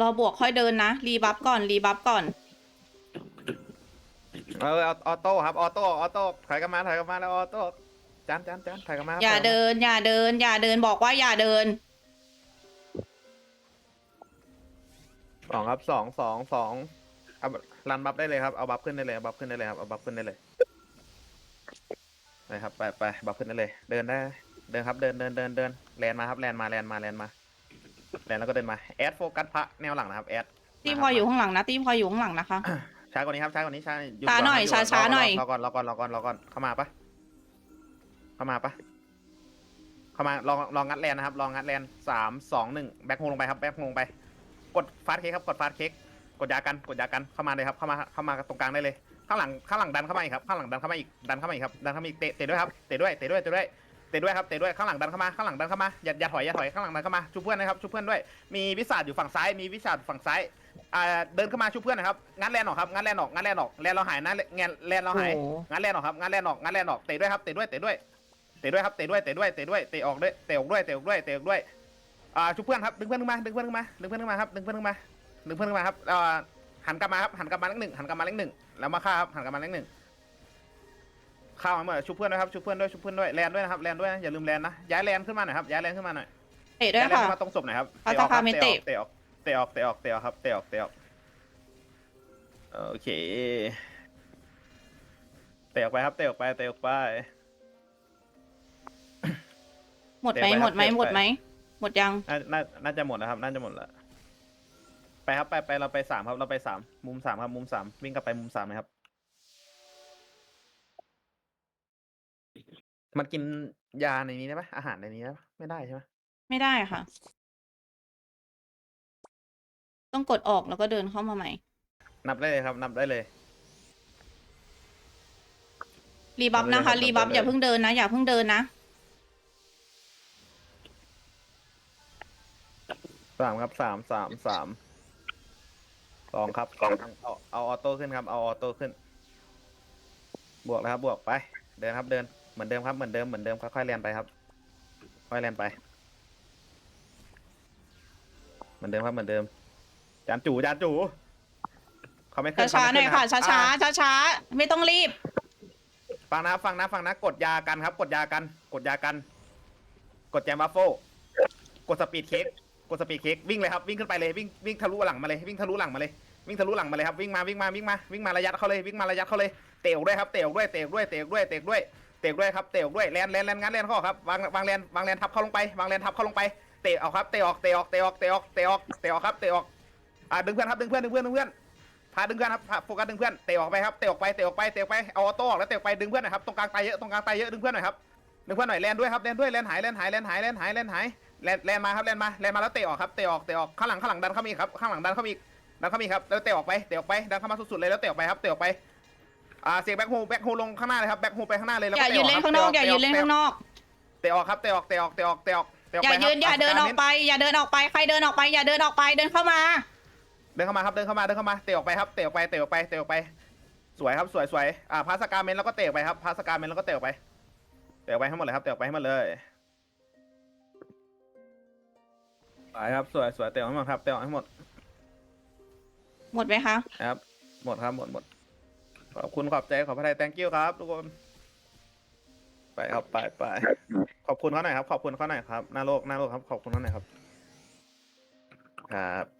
รอบวกค่อยเดินนะ รีบัฟก่อน รีบัฟก่อน เออเอาออโต้ครับออโต้ออโต้ถอยกลันมาถอยกลันมาแล้วออโต้จานจานจานถอยกลันมาครับอย่าถกลับมเดิน อย่าเดิน อย่าเดินบอกว่าอย่าเดิน สองครับสองสองสองเอารันบัฟได้เลยครับเอาบัฟขึ้นได้เลยเอาบัฟขึ้นได้เลยครับเอาบัฟขึ้นได้เลยไปครับไปไปบัฟขึ้นได้เลย เดินได้ เดินครับเดินเดินเดินเดินแลนมาครับแลนมาแลนมาแลนมา แลนแล้วก็เดินมาแอดโฟกัสพระแนวหลังนะครับแอดตีพลอยอยู่ข้างหลังนะตีพลอยอยู่ข้างหลังนะคะ ช้ากว่านี้ครับช้ากว่านี้ช้าอยู่ช้าหน่อยก่ครับช้าๆหน่อย รอก่อนรอก่อนรอก่อนรอก่อนเข้ามาปะเข้ามาปะเข้ามาลองลองงัดแลนนะครับลองงัดแลนสามสองหนึ่งแบ็คโฮลงไปครับแบ็คโฮลงไป กดฟาสเค้กครับกดฟาสเค้กกดยากันกดยากันเข้ามาเลยครับเข้ามาเข้ามาตรงกลางได้เลยข้างหลังข้างหลังดันเข้ามาอีกครับข้างหลังดันเข้ามาอีกดันเข้ามาอีกครับดันเข้ามาอีกเตะเตะด้วยครับเตะด้วยเตะด้วยเตะด้วย เตะด้วยครับเตะด้วยข้างหลังดันเข้ามาข้างหลังดันเข้ามาอย่าอย่าถอยอย่าถอยข้างหลังดันเข้ามาชูเพื่อนนะครับชูเพื่อนด้วยมีวิสาดอยู่ฝั่งซ้ายมีวิสาดฝั่งซ้ายอ่าเดินเข้ามาชูเพื่อนนะครับงัดแลนออกครับงัดแลนออกงัดแลนออกแลนเราหายนะแลนแลนเราหายโอ้โหงัดแลนออกครับงัดแลนออกงัดแลนออกเตะด้วยครับเตะด้วยเตะด้วยเตะด้วยครับเตะด้วยเตะด้วยเตะด้วยเตะออกด้วยเตะออกด้วยเตะออกด้วยเตะออกด้วยอ่าชูเพื่อนครับดึงเพื่อนขึ้นมาดึงเพื่อนขึ้นมาดึงเพื่อนขึ้นมาครับดึงเพื่อนขึ้นมาดึงเพื่อนขึ้นมาครับอ่าหันกลับมาครับหันกลับมาเลขหนึ่งหันกลับมาเลขหนึ่งแล้วมาฆ่าครับหันกลับมาเลขหนึ่ง ฆ่ามาเมื่อชูเพื่อนด้วยครับชูเพื่อนด้วยชูเพื่อนด้วยแลนด้วยนะครับแลนด้วยนะอย่าลืมแลนนะย้ายแลนขึ้นมาหน่อยครับย้ายแลนขึ้นมาหน่อยเตะด้วยย้ายแลนค่ะ ขึ้นมาตรงศพหน่อยครับอาเตะออกคตารับคาเมเตะ เตะออกเตะออกเตะออกเตะออกเตะออกครับเตะออกเตะออกโอเคเตะออกไปครับเตะออกไปเตะออกไป หมดไหมเตะไปครับหมดไหมเตะไป หมดไหมหมดยังน่าน่าน่าจะหมดนะครับน่าจะหมดแล้วไปครับไปไปเราไปสามครับเราไปสามมุมสามครับมุมสามวิ่งกลับไปมุมสามนะครับ มันกินยาในนี้ได้ปะอาหารในนี้ได้ปะไม่ได้ใช่ไหมไม่ได้ค่ะ ต้องกดออกแล้วก็เดินเข้ามาใหม่ นับได้เลยครับ นับได้เลย รีบัฟนะคะนับเลยครับรีบัฟนับเลย อย่าเพิ่งเดินนะ อย่าเพิ่งเดินนะ สามครับสามสามสามสองครับสองเอาเอาออโต้ขึ้นครับ เอาออโต้ขึ้น บวกแล้วครับ บวกไป เดินครับเดิน เหมือนเดิมครับเหมือนเดิมเหมือนเดิมค่อยๆเรียนไปครับ ค่อยๆเรียนไป เหมือนเดิมครับเหมือนเดิม จานจูจานจูเขาไม่ขึ้นช้าเขๆหน่ไม่อยขึ้ค่ะรับช้าอ่ๆช้าๆไม่ต้องรีบฟังนะฟังนะฟังนะกดยากันครับ กดยากัน กดยากัน กดแจมบัฟโฟกดสปีดเค้กกดสปีดเค้กวิ่งเลยครับวิ่งขึ้นไปเลยวิ่งวิ่งทะลุหลังมาเลยวิ่งทะลุหลังมาเลยวิ่งทะลุหลังมาเลยครับวิ่งมาวิ่งมาวิ่งมาวิ่งมาระยะเขาเลยวิ่งมาระยะเขาเลยเตะออกด้วยครับเตะออกด้วยเตะออกด้วยเตะออกด้วยเตะออกด้วย เตะด้วยครับเตะออกด้วยแลนแลนแลนงั้นแลนเข้าอครับวางวางแลนวางแลนทับเข้าลงไปวางแลนทับเข้าลงไปเตะออกครับเตะออกเตะออกเตะออกเตะออกเตะออกเตะออกครับเตะออกอ่าดึงเพื่อนครับดึงเพื่อนดึงเพื่อนดึงเพื่อนพาดึงเพื่อนครับโฟกัสดึงเพื่อนเตะออกไปครับเตะออกไปเตะออกไปเตะออกไปเอาออโต้ออกแล้วเตะไปดึงเพื่อนหน่อยครับตรงกลางไตเยอะตรงกลางไตเยอะดึงเพื่อนหน่อยครับดึงเพื่อนหน่อยแลนด้วยครับแลนด้วยแลนหายแลนหายแลนหายแลนหายแลนหายแลนแลนมาครับแลนมาแลนมาแล้วเตะออกครับเตะออกเตะออกข้างหลังข้างหลังดันเข้ามีครับข้างหลังดันเข้ามีดันเข้ามีครับแล้วเตะออกไปเตะออกไปดันเข้ามาสุดๆเลยแล้วเตะออกไปครับเตะออกไป อ่าเสียงแบ็คโฮแบ็คโฮลงข้างหน้าเลยครับแบ็คโฮไปข้างหน้าเลยแล้วอย่าก็ยืนเตะเล่นออกข้างนอกอย่าเตะยืนเล่นข้างนอก เตะออกครับเตะออกเตะออกเตะออกเตะออกเตะออกอย่าไปครับยืนอย่าเดินออกไป อย่าเดินออกไปใครเดินออกไป อย่าเดินออกไปเดินเข้ามาเดินเข้ามาครับเดินเข้ามาเดินเข้ามาเตะออกไปครับเตะออกไปเตะออกไปเตะออกไป สวยครับสวยสวยอ่าพาสการเมนแล้วก็เตะออกไปครับพาสการเมนแล้วก็เตะออกไปเตะออกไปให้หมดเลยครับเตะออกไปให้หมดเลยสวยครับสวยสวยเตะออกให้หมดครับเตะออกให้หมดหมดไหมคะครับหมดครับหมดหมด ขอบคุณขอบใจขอบพระทัย thank you ครับทุกคน ไปครับไปไปขอบคุณเขาหน่อยครับ ขอบคุณเขาหน่อยครับหน้าโลกหน้าโลกครับ ขอบคุณเขาหน่อยครับ ครับ